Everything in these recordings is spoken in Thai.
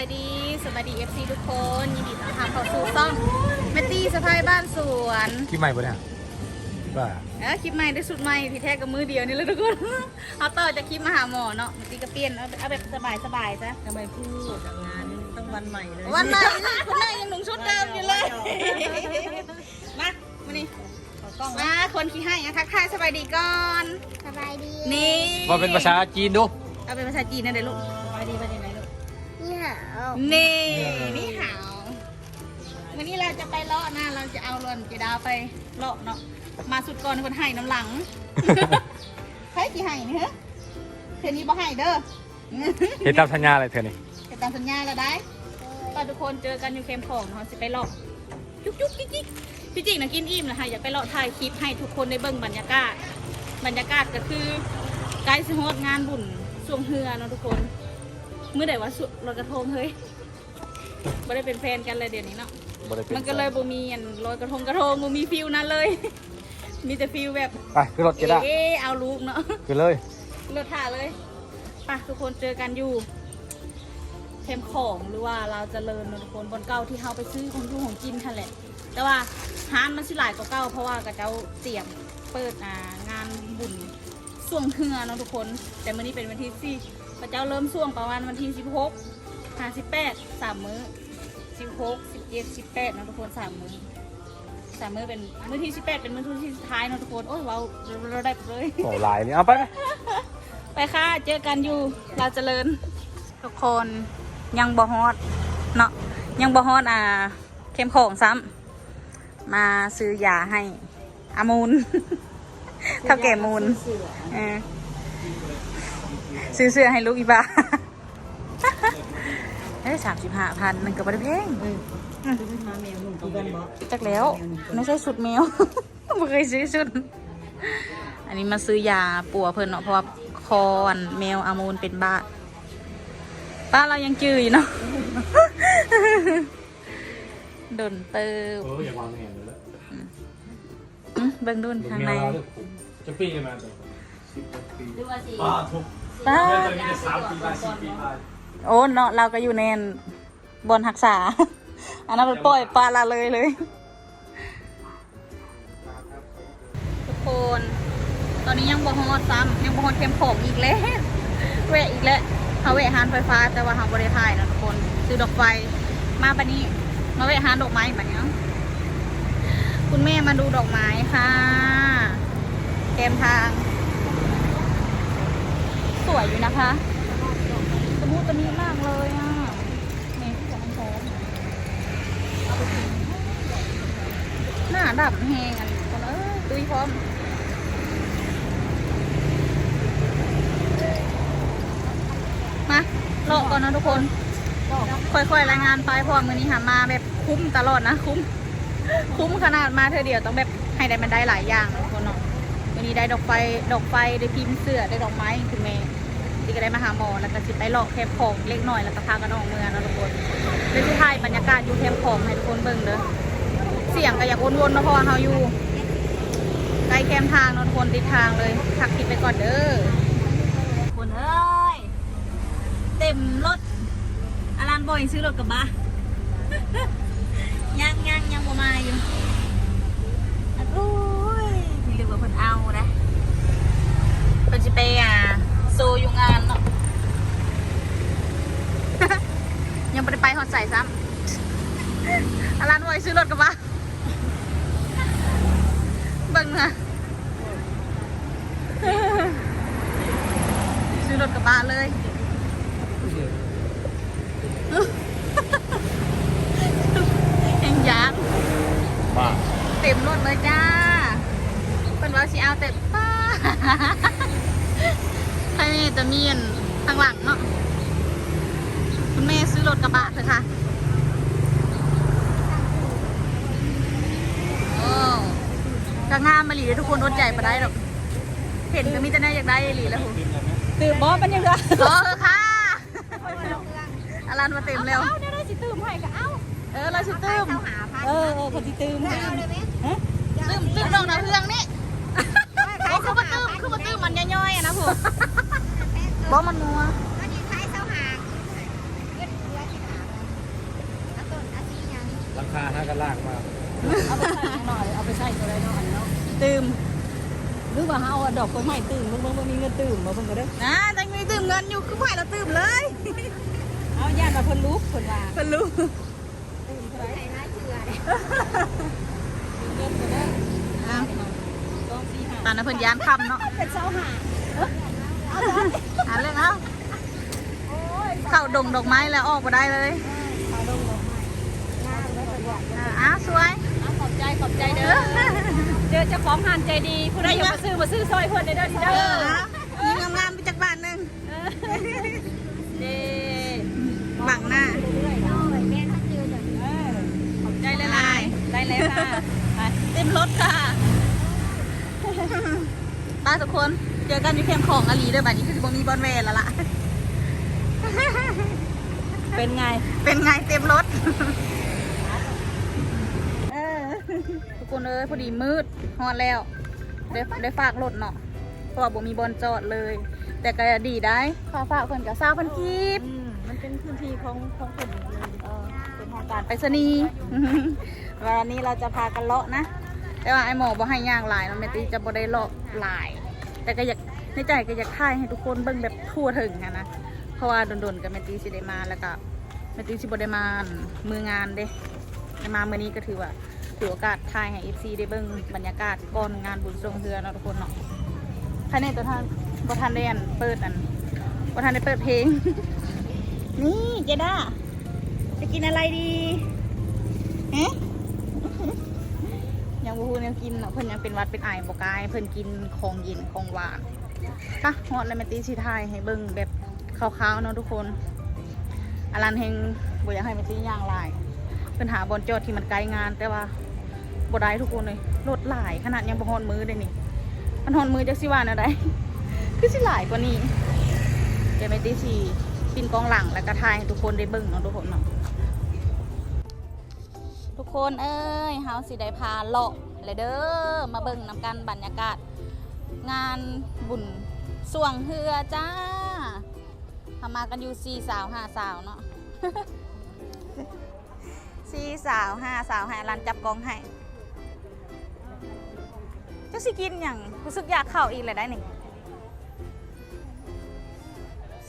ายดีสบายดีเอฟซีทุกคนยินดีต้อนรับเข้าสู่ซ่องแมตตี้สะพายบ้านสวนคลิปใหม่ปะเนี่ยบ้าเออคลิปใหม่ได้สุดใหม่ที่แท้กับมือเดียวนี่แหละทุกคน เอาต่อจากคลิปมาหาหมอเนาะแมตตี้ก็เปลี่ยนเอาเอาแบบสบายสบายๆจ้ะทำไมพูดจากงานนี้ต้องวันใหม่เลยวันใหม่คุณแม่ยังหนุ่งชุดเดิมอยู่เลยมามานี่ขอกล้องมาคนขี้ให้อะทักทายสบายดีก่อนสบายดีนี่ว่าเป็นภาษาจีนดูเอาเป็นภาษาจีนนั่นเลยลูก นี่นี่หาววันนี้เราจะไปเลาะนะเราจะเอาลวนเจดาวไปเลาะเนาะมาสุดก่อนคนให้น้ำหลังใครกี่ให้นี่ฮะเทอนี้บ่ให้เด้อเห็นตามสัญญาอะไรเธอนี่จะตามสัญญาแล้วได้ตอนทุกคนเจอกันอยู่เค็มของเขาสิไปเลาะจุ๊กจุ๊กจิ๊กจิ๊กพี่จิกนะกินอิ่มนะคะอยากไปเลาะถ่ายคลิปให้ทุกคนได้เบิ่งบรรยากาศ บรรยากาศก็คือใกล้สิฮอดงานบุญช่วงเฮือเนาะทุกคน เมื่อไหร่วะสุดลอยกทงเฮ้ยไม่ได้เป็นแฟนกันเลยเดี๋ยวนี้เนาะบ่มันก็เลยบ่มีอันลอยกระทงกระทงบ่มีฟิวนั้นเลย มีแต่ฟิวแบบไปขึ้นรถเจด้เอ๊เอาลูกเนาะขึ้นเลยรถถ่าเลยป่ะทุกคนเจอกันอยู่เทมของหรือว่าเราจะเลินทุกคนบนเก้าที่เราไปซื้อของอยู่ของกินทันแหละ แต่ว่าร้านมันสิหลายกว่าเก้า เพราะว่ากระเจ้าเตรียมเปิดงานบุญส่วงเฮือเนาะทุกคน แต่เมื่อนี้เป็นวันที่สี่ พระเจ้าเริ่มส่วงประมาณวันที่ 16 58 3 มื้อ 16 17 18นะทุกคน 3 มื้อ 3 มื้อเป็นมื้อที่ 18 เป็นมื้อทุกที่สุดท้ายนะทุกคน โอ้ยเราเราได้เลย โอ้หลายนี่เอาไปไปค่ะ เจอกันอยู่ลาเจริญ ทุกคนยังบ่ฮอดเนาะยังบ่ฮอดอ่าเข้มของซ้ำมาซื้อยาให้อามูลเท่าแก่มูลเออ ซื้อเสื้อให้ลูกอีบ้าเอ้สามสิบห้าพันมันก็บ่ได้แพงเออซื้อมาแมวหนุ่มตัวกันบ่จักแล้วไม่ใช่สุดแมวไม่เคยซื้อสุด อันนี้มาซื้อยาปัวเพิ่นเนาะเพราะว่าคออันแมวอามูลเป็นบ้าป้าเรายังจืออยู่เนาะดนเติบเอออย่าวางแผนเลยอื้อเบิ่งดุนข้างในจะปีกันมาดูว่าสิ ป้าทุกป้าจะมีแต่สามปีไปสี่ปีไปโอ้เนาะเราก็อยู่ในอันบนหักษา อันนั้นมันปล่อยปลาละเลยเลย ทุกคน ตอนนี้ยังบ่ฮอดซ้ำยังบ่ฮอดเข้มของอีกแล้วแวะอีกแล้วเขาแวะหานไฟฟ้าแต่ว่าเขาบริถ่ายนะทุกคนซื้อดอกไฟมาปะนี้มาแวะหานดอกไม้ปะเนี้ยคุณแม่มาดูดอกไม้ค่ะแกมทางส วยอยู่นะคะสมูตัวนี้มากเลยอะนี่ที่จะมันแซมหน้าดับแหงอันคนเอ้ยตุยพร้อมมาเลาะก่อนนะทุกคน ค่อยๆรายงานไปเพราะว่ามือนี้หามาแบบคุ้มตลอดนะคุ้ม คุ้มขนาดมาเธอเดียวต้องแบบให้ได้มันได้หลายอย่างนะทุกคนเนาะวันนี้ได้ดอกไฟดอกไฟได้พิมพ์เสื้อได้ดอกไม้คุณแม่ ที่ก็ได้มาหาหมอแล้วก็สิไปเลาะแคมป์ของเล็กหน่อยแล้วก็พากันออกเมืองนะทุกคนเดี๋ยวที่ถ่ายบรรยากาศอยู่แคมป์ของให้ทุกคนเบิ่งเด้อเสียงก็อยากวนๆนะเพราะว่าเราอยู่ใกล้แคมป์ทางเนาะทุกคนติดทางเลยพักคลิปไปก่อนเด้อคนเอ้ยเต็มรถอารันบอยซื้อรถกลับบ้ายังยังยังบ่มาอยู่อะโอ้ยพี่เรียกว่าเพิ่นเอานะเพิ่นสิไปอ่าโซอยู่งานเนาะ ยังบ่ได้ไปฮอดใส่ซ้ำอารันบอยซื้อรถกลับบ้านเบิ่งนะซื้อรถกลับบ้านเลยยังยักมาเต็มรถเลยจ้าเป็นว่าสิเอาแต่ป้า ใครนี่จะมีอันทางหลังเนาะคุณแม่ซื้อรถกระบะเถอะค่ะโอ้กางามมาหลีเด้อทุกคนอดใจมาได้หรอกเห็นก็มีแต่แน่อยากได้อีหลีแล้วหูตื่นบอสเป็นยังไงรอเถอะค่ะอารันมาเต็มแล้วเอ้าเนี่ยได้สิตื่มให้ก็เอ้าเออเราชิตื้มเออเออคนที่ตื่มให้ฮะตื้มตื้มลงนะเพื่องนี่โอ้คือมาตื้มคือมาตื้มมันย่อยๆอะนะผม บอกมันนัวก็ดีใช้เสาหางเงินเหลือที่หาก็ลากมาเอาไปใส่หน่อยเอาไปใส่ตัวไรเนาะอันเนาะตื่มหรือว่าเฮาเอาดอกกล้วยไม้ตื่มเบิ่งเบิ่งบ่มีเงินตื่มบ่เบิ่งก็เด้อนะจังมีตื่มเงินอยู่คือไผ่เราตื่มเลยเอาย่านว่าเพิ่นรู้เพิ่นว่าเพิ่นรู้ตื่มเท่าไหร่นะเชื่อเงินก็ได้อ้าวสองสี่ห้าตอนนั้นเพิ่นยานคำเนาะเป็นเสาหา หาเรื่องเอาเข้าดงดอกไม้แล้วออกมาได้เลยเอาลงลงงามไว้ก่อนว่าอ่าอ้าวสวยเอาขอบใจขอบใจเด้อเจอเจ้าของหานใจดี ผู้ใดอยากมาซื้อมาซื้อซอยเพิ่นได้เด้อทีเอเด้ออนะยิงงามๆไปจากบ้านหนึ่งเด้บังหน้าเรื่อยๆเนาะแม่ถ้าเจอแบบเออขอบใจหลายๆได้แล้วค่ะไปเต็มรถค่ะไป้าทุกคน เจอกันอยู่เข้มของอาลีเด้อบัดนี้คือสิบ่มีบอลแวร์แล้วล่ะ เป็นไง เป็นไงเต็มรถเออทุกคนเอ้ยพอดีมืดฮอดแล้ว ได้ได้ฝากรถเนาะเพราะว่าบ่มีบอลจอดเลย แต่ก็ดีได้ค่าฝากเพิ่นก็ซาเพิ่นคีบอืมมันเป็นพื้นที่ของของคนเลยเออเป็นทางการไปรษณีย์วันนี้เราจะพากันเลาะนะแต่ว่าไอหมอบ่ให้ย่างหลายเนาะแม่ตีจะบ่ได้เลาะหลาย แต่ก็อยากในใจก็อยากถ่ายให้ทุกคนเบิ่งแบบทั่วถึงอะนะเพราะว่าโดนๆกับแมตีสิได้มาแล้วก็แมตีสิบ่ได้มามืองานเด้มามื้อนี้ก็ถือว่าถือโอกาสถ่ายให้ FC ได้เบิ่งบรรยากาศก่อนงานบุญทรงเรือเนาะทุกคนเนาะภายในตัวท่านบ่ทันได้อันเปิดอันบ่ทันได้เปิดเพลง นี่เจด้าจะกินอะไรดีเอ๊ะ ยังบ่ฮู้แนวกินเนาะเพิ่นยังเป็นหวัดเป็นไอบ่กายเพิ่นกินของเย็นของหวานปะฮอดแล้วแม่ตีสิทายให้เบิ่งแบบคร่าวๆเนาะทุกคนอลันเฮงบ่อยากให้แม่ตีย่างลายเพิ่นหาบอนจอดที่มันไกลงาน แต่ว่าบ่ได้ทุกคนเลยรถหลายขนาดยังบ่ฮอดมือเด้นี่มันฮอดมือจักสิว่าแนวใดคือสิหลายกว่านี้เดี๋ยวแม่ตีสิปินกองหลังแล้วก็ทายให้ทุกคนได้เบิ่งเนาะทุกคนเนาะ ทุกคนเอ้ยเฮาสิได้พาเลาะเลยเด้อมาเบิ่งนำกันบรรยากาศ งานบุญส่วงเฮือจ้าทำมากันอยู่สี่สาวห้าสาวเนาะสี่สาวห้าสาวให้รันจับกองให้เจ้าสิกินอย่างรู้สึกอยากเข้าอีกเลยได้หนึ่ง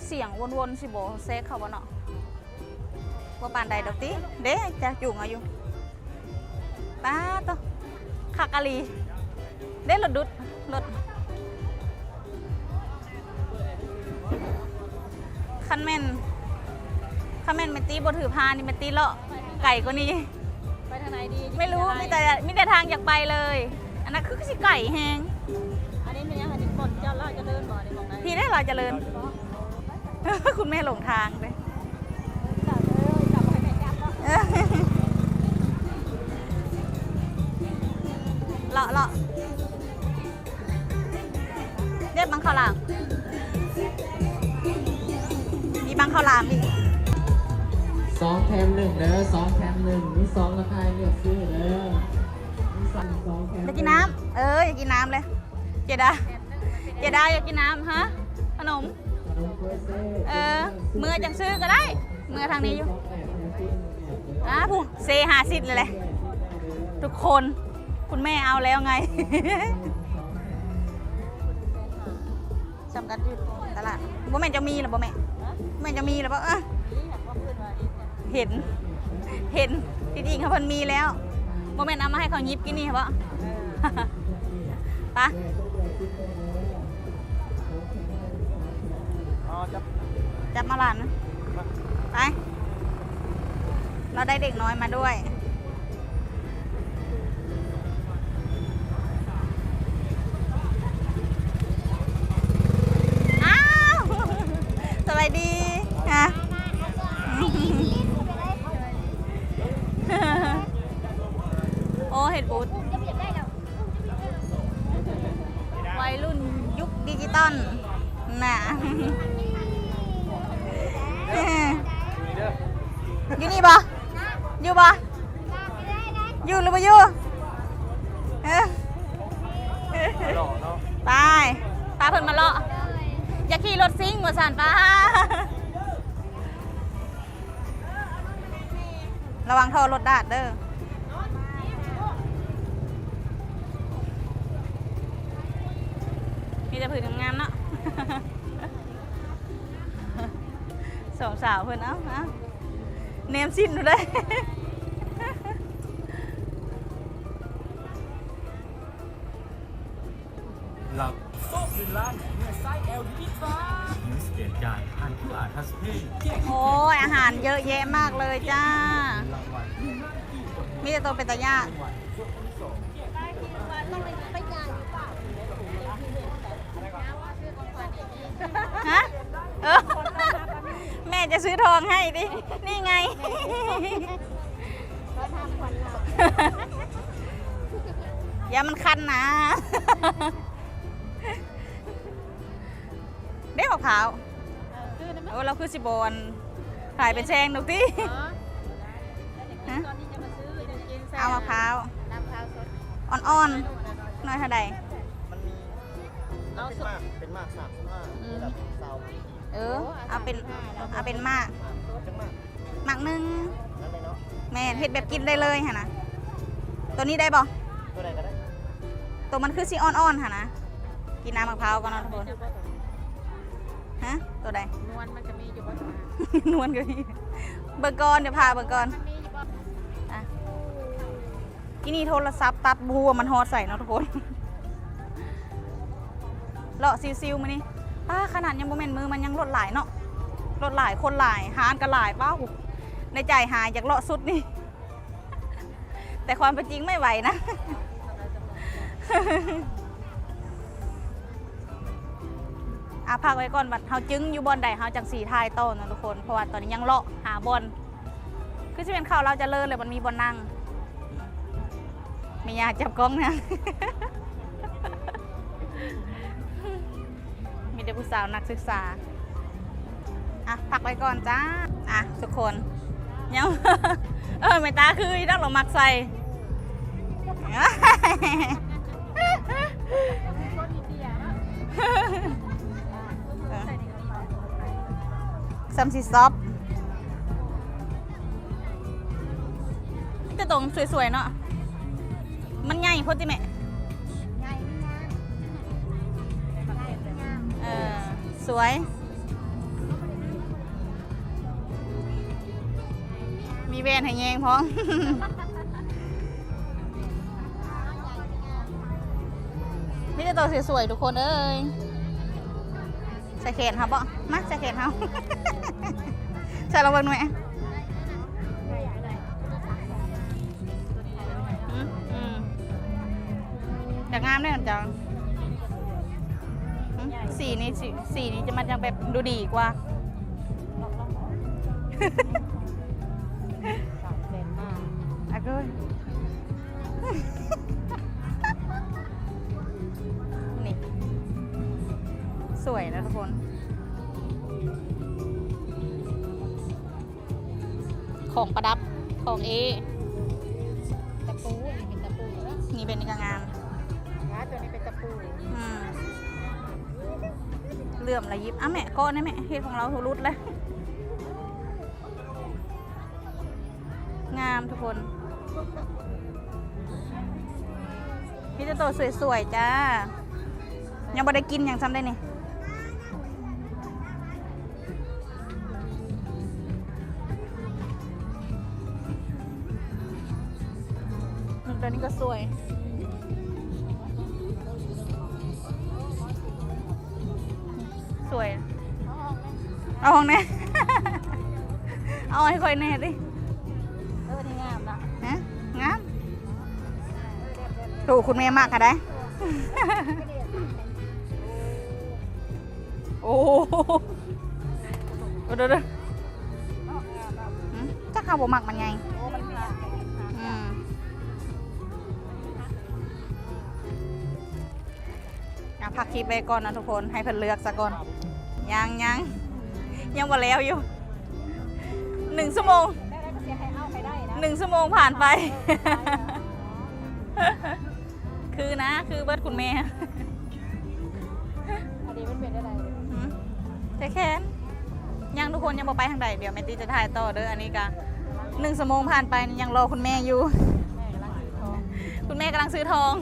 เสียงวนๆสิโบเซกเข้าบ่เนาะว่าปานใดดอกติเด้จะจุงเอาอยู่ ป้าตัวคักอาลีเด้รถดุดรถคันแม่นคันแม่นเมนตีบถือพานี่เมนตีเลาะไก่กว่านี้ ไปทางไหนดีไม่รู้มีแต่มีแต่ทางอยากไปเลย อันนั้นคือสิไก่แฮงอันนี้เป็นยังไงนี่คนเจ้าล่าจะเดินบ่ได้บอกได้ที่ได้เราเจริญคุณแม่หลงทางเลยจับเลยจับให้แม่จับเนาะ นึ่งเด้อสองแถมหนึ่งมีสองราคาเลือกซื้อเด้อมีสั่งสองแถมอยากกินน้ำเอออยากกินน้ำเลยเจดาเจดาอยากกินน้ำฮะขนมขนมกล้วยเซ่เออเมื่อจังซื้อก็ได้ เมื่อทางนี้อยู่สองแถมแถมที่หนึ่งแถมเด้ออะผู้เซหาสิทธิ์เลยแหละทุกคนคุณแม่เอาแล้วไงจำกันอยู่ตลาดบ่แม่นจะมีหรอบ่แม่แม่นจะมีหรอบ่เออ เนี่ยเห็น เห็นจริงๆค่ะมันมีแล้วบ่แม่นเอามาให้เขายิบกินนี่ค่ะบ่เออไปะอ๋อจับจับมาหลานนะไป เราได้เด็กน้อยมาด้วย มีแต่ผืนงามๆเนาะสองสาวเพื่อนเอ้าเอ้าเนมสิ้นดูได้หลับโต๊ะเงินล้านเมื่อไซส์ LED ฟ้ายูสเกตการอ่านผู้อ่านทัสเพย์เก่งโอ้ยอาหารเยอะแยะมากเลยจ้ารางวัลมีแต่ตัวเป็นตะยาก ฮะเออแม่จะซื้อทองให้ดิ นี่ไง อย่ามันคันนะเด้มะพร้าวโอ้เราคือสิบอนถ่ายเป็นแชงดูติฮะตอนนี้จะมาซื้อจะกินแซ่เอามะพร้าวน้ำพร้าวสดอ่อนๆหน้อยเท่าใด มันมีเอาเป็นสดมากเป็นมากสาม เออ เอาเป็น เอาเป็นมากจังมากมากหนึงนั่นเลยเนาะแม่เฮ็ดแบบกินได้เลยฮะนะ ตัวนี้ได้บ่ตัวใดก็ได้ ตัวมันคือสีอ่อนๆฮะนะ กินน้ำมะพร้าวก่อนนะทุกคน ฮะ ตัวใด นวลมันจะมีอยู่บ่ตรงนวลกันเบิกก่อนเดี๋ยวพาเบิกก่อนมันมีอยู่บ่อะกินี่โทรศัพท์ตัดบัวมันฮอดใส่เนาะทุกคนเลาะซิวๆมานี่ ป้าขนาดยังบ่แม่นมือมันยังลดหลายเนาะลดหลายคนหลายหานก็หลายป้าในใจหายอยากเลาะสุดนี่ แต่ความเป็นจริงไม่ไหวนะอาพักไว้ก่อนบัดเฮาจึงอยู่บอลใดเฮาจังสีทายโตนะทุกคน เพราะว่าตอนนี้ยังเลาะหาบอลคือสิเป็นข่าวเราจะเลิศเลยมันมีบอลนั่งไม่อยากจับกล้องนะ มีแต่ผู้สาวนักศึกษา อะพักไว้ก่อนจ้า อะทุกคนยังเออไม่ตาคือนักหลงมักใส่ซัมซีซอฟแต่ตรงสวยๆเนาะ มันใหญ่โพอติแม่ สวย มีแวนให้แยงพ้องนี่จะตัวสวยๆทุกคนเอ้ยใส่เขนครับบ่มาใส่เขนเขาใส่ระเบิดหน่อยอยากงามแน่นอนจัง สีนี้สีสีนี้จะมันยังแบบดูดีกว่า สามแสนห้าอะเกินนี่ สวยนะทุกคน ของประดับของเอ ตะปูนี่เป็นตะปูแล้วนี่เป็นกางงามร้านตัวนี้เป็นตะปู อืม เลื่อมละยิบอะแม่ก้อนนะแม่เฮ็ดของเราทุรุดเลยงามทุกคนพี่จะโตวสวยๆจ้า ยังไม่ได้กินอย่างซ้ำได้นี่มตัวนี้ก็สวย เอาของแน่ เอาให้ค่อยแน่ดิเออนี่งามนะฮะงามถูกคุณแม่มากค่ะได้โอ้โหเดี๋ยวเดี๋ยวหืมจักข้าวบ่มักมันไงโอ้มันงามอืมอะพักคลิปไปก่อนนะทุกคนให้เพิ่นเลือกซะก่อนยังยัง ยังบ่แล้วอยู่หนึ่งชั่วโมงได้ได้ก็เสียให้เอาไปได้นะหนึ่งชั่วโมงผ่านไป คือนะคือเบิร์ดคุณแม่อันนี้มันเป็นอะไรหืมแต่แค่นยังทุกคนยังบอกไปทางใดเดี๋ยวแมตตี้จะถ่ายต่อเด้ออันนี้กะหนึ่งชั่วโมงผ่านไปยังรอคุณแม่อยู่แม่กำลังซื้อทองคุณแม่กำลังซื้อทอง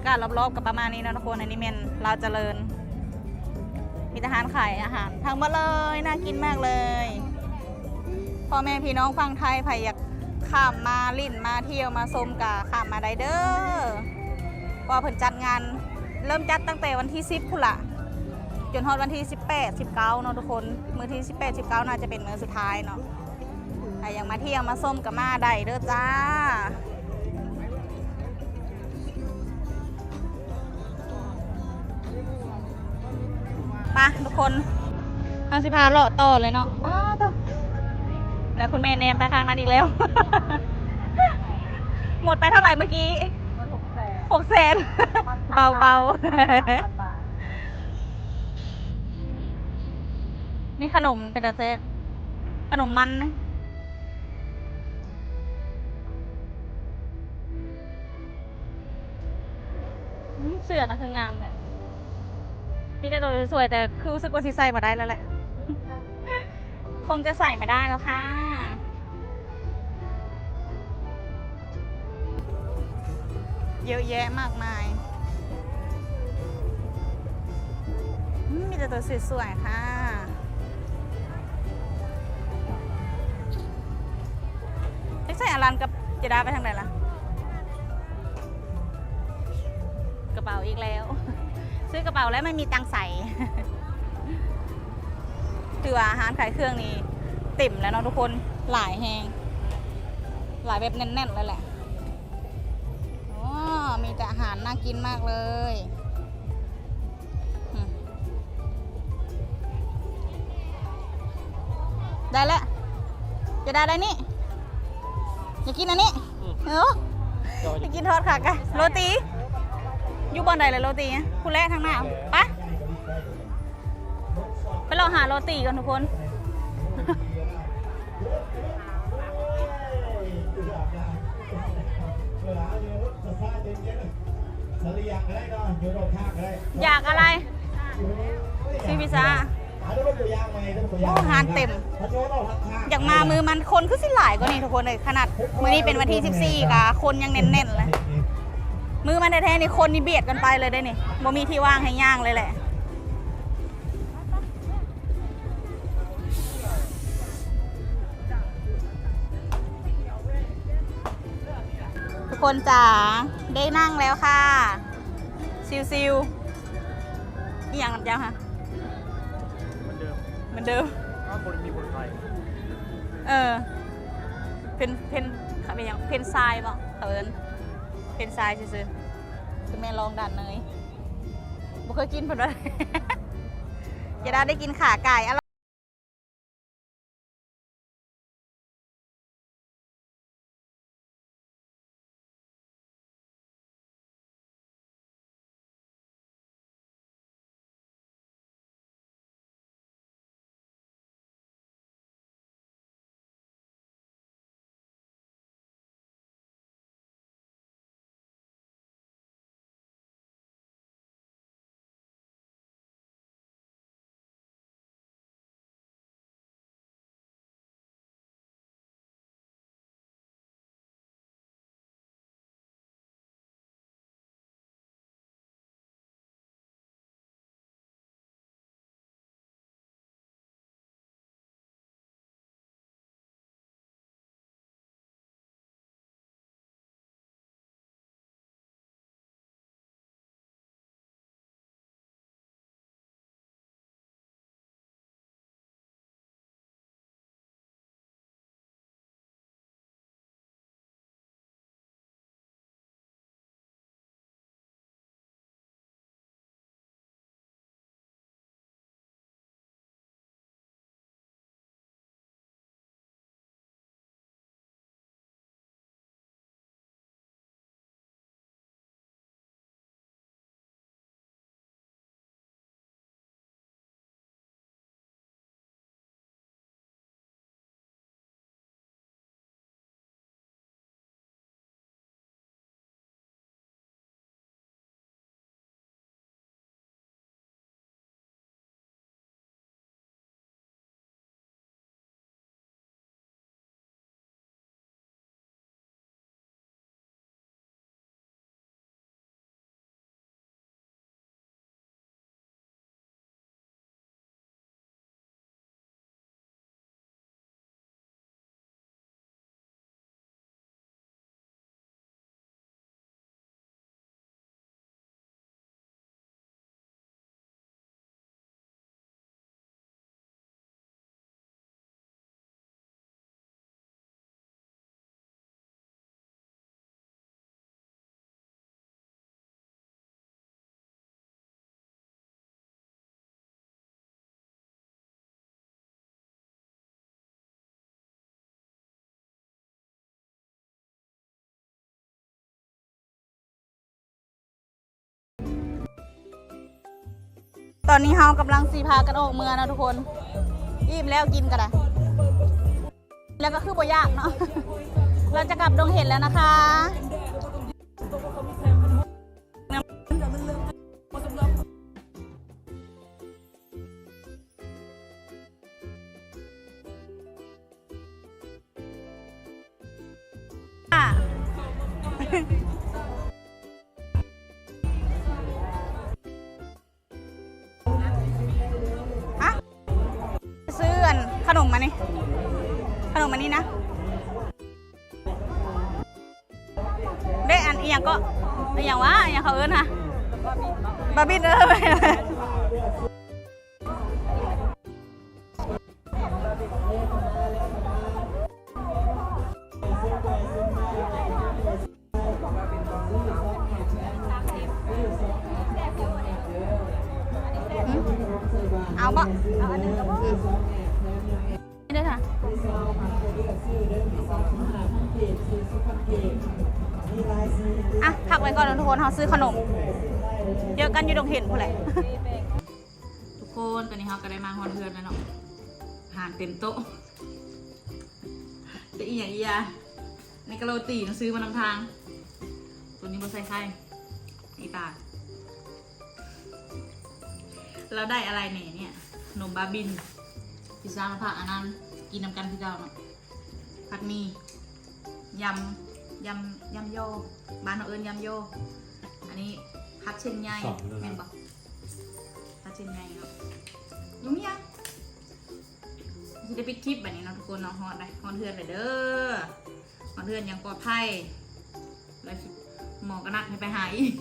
ากาศรอบๆกับประมาณนี้นะทุกคนอันนี้เมนเราวเจริญ มีทหารขายอาหารทั้งหมดเลยน่ากินมากเลยพ่อแม่พี่น้องฟังไทยใครอยากข้ามมาลิ่นมาเที่ยวมาชมกะข้ามมาไดเด้อพราะว่าเพิ่นจัดงานเริ่มจัดตั้งแต่วันที่ 10พุ่นละจนฮอดวันที่ 18 19เนาะทุกคนมื้อที่ 18 19 น่าจะเป็นมื้อสุดท้ายเนาะใครอยากมาเที่ยวมาส้มกับมาได้เด้อจ้า ปะทุกคนทางสิพาเลาะต่อเลยเนาะอ้าวต่อแล้วคุณแม่แนมไปทางนั้นอีกแล้ว หมดไปเท่าไหร่เมื่อกี้หกแสนเบาเบาๆนี่ขนมเป็นอะไรขนมมันนะอืมเสื้อนะคืองามเลย พี่ได้ตัวสวยๆแต่คือรู้สึกว่าสิใส่มาได้แล้วแหละ คงจะใส่ไม่ได้แล้วค่ะ เยอะแยะมากมายอืมมีแต่ตัวสวยๆค่ะไอ้ใส่อลันกับเจดาไปทางไหนล่ะ กระเป๋าอีกแล้ว ซื้อกระเป๋าแล้วไม่มีตังค์ใส่ถือว่าอาหารขายเครื่องนี้ติ่มแล้วเนาะทุกคนหลายแหงหลายแบบแน่นๆเลยแหละอ๋อมีแต่อาหารน่ากินมากเลยอืมได้แล้วจะได้ได้นี่อยากกินอันนี้เอออยากกินทอดค่ะกันโรตี อยู่บอนใดเลยโรตีคุณแรกทางหน้าไปะไปลองหาโรตีกันทุกคนอยากอะไรซีพิซซ่าโอ้หานเต็ม อยากมามือมันคนคือสิหลายกว่านี่ทุกคนเลยขนาด มือนี้เป็นวันที่ 14กะคนยังแน่นๆเลย มือมันแท้ๆนี่คนนี่เบียดกันไปเลยได้นี่บ่มีที่ว่างให้ย่างเลยแหละทุกคนจ๋าได้นั่งแล้วค่ะ ซิวซิวอีหยังน้ำจ้าค่ะเหมือนเดิมเหมือนเดิมถ้าคนมีคนไทยเออ เพนเพนเขาเป็นหยังเพนทรายป่ะเอิญ เพนทรายซื่อๆคือแม่ลองดันเนยบ่เคยกินเพิ่นว่าจะได้ได้กินขาไก่อร่อย ตอนนี้เฮากำลังสีพากันออกเมืองนะทุกคนอิ่มแล้วกินกันนะแล้วก็คือบ่ยากเนาะ เราจะกลับดงเห็ดแล้วนะคะอะ เขาเอิ้นฮะบาร์บี้เออ คนเราซื้อขนมเจอะกันอยู่ตรงเห็นผู้แหละทุกคนตอนนี้เราก็ได้มาฮอนเพื่อนแล้วเนาะอาหารเต็มโต๊ะจะอีอย่างอีอะในกะโรตีหนังซื้อมานำทาง ตัวนี้บนใส่ไข่อีตาเราได้อะไรเนี่ยเนี่ยขนมบาบินพิซซ่ามาผักอันนั้นกินนำกันพี่เจ้าเนาะผัดหมียำ ยำยำโยบ้านเราเอิญยำโย อันนี้พัดเชนไงสองเลยนะแม่นบอกพัดเชนไงเนาะรู้มั้ยยังจะได้ปิดคลิปแบบนี้เนาะทุกคนเนาะฮอดได้ฮอดเทือนเลยเด้อฮอดเทือนอยังปลอดภัยแล้วสิหมอก็นัดให้ไปหาอีก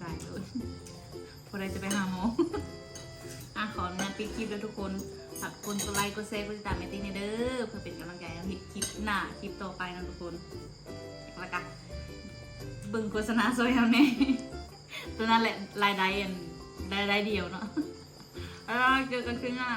ตายเลยพอได้จะไปหาหมอ ปิดคลิปแล้วทุกคนฝากกดไลค์กดแชร์กดติดตามแมตตี้ในเด้อเพื่อเป็นกำลังใจให้คลิปหน้าคลิปต่อไปนะทุกคนแล้วกันบึงโฆษณาโซเชียลนี่ตัวนั้นแหละรายได้อันรายได้เดียวเนาะแล้วเจอกันครึ่งหน้า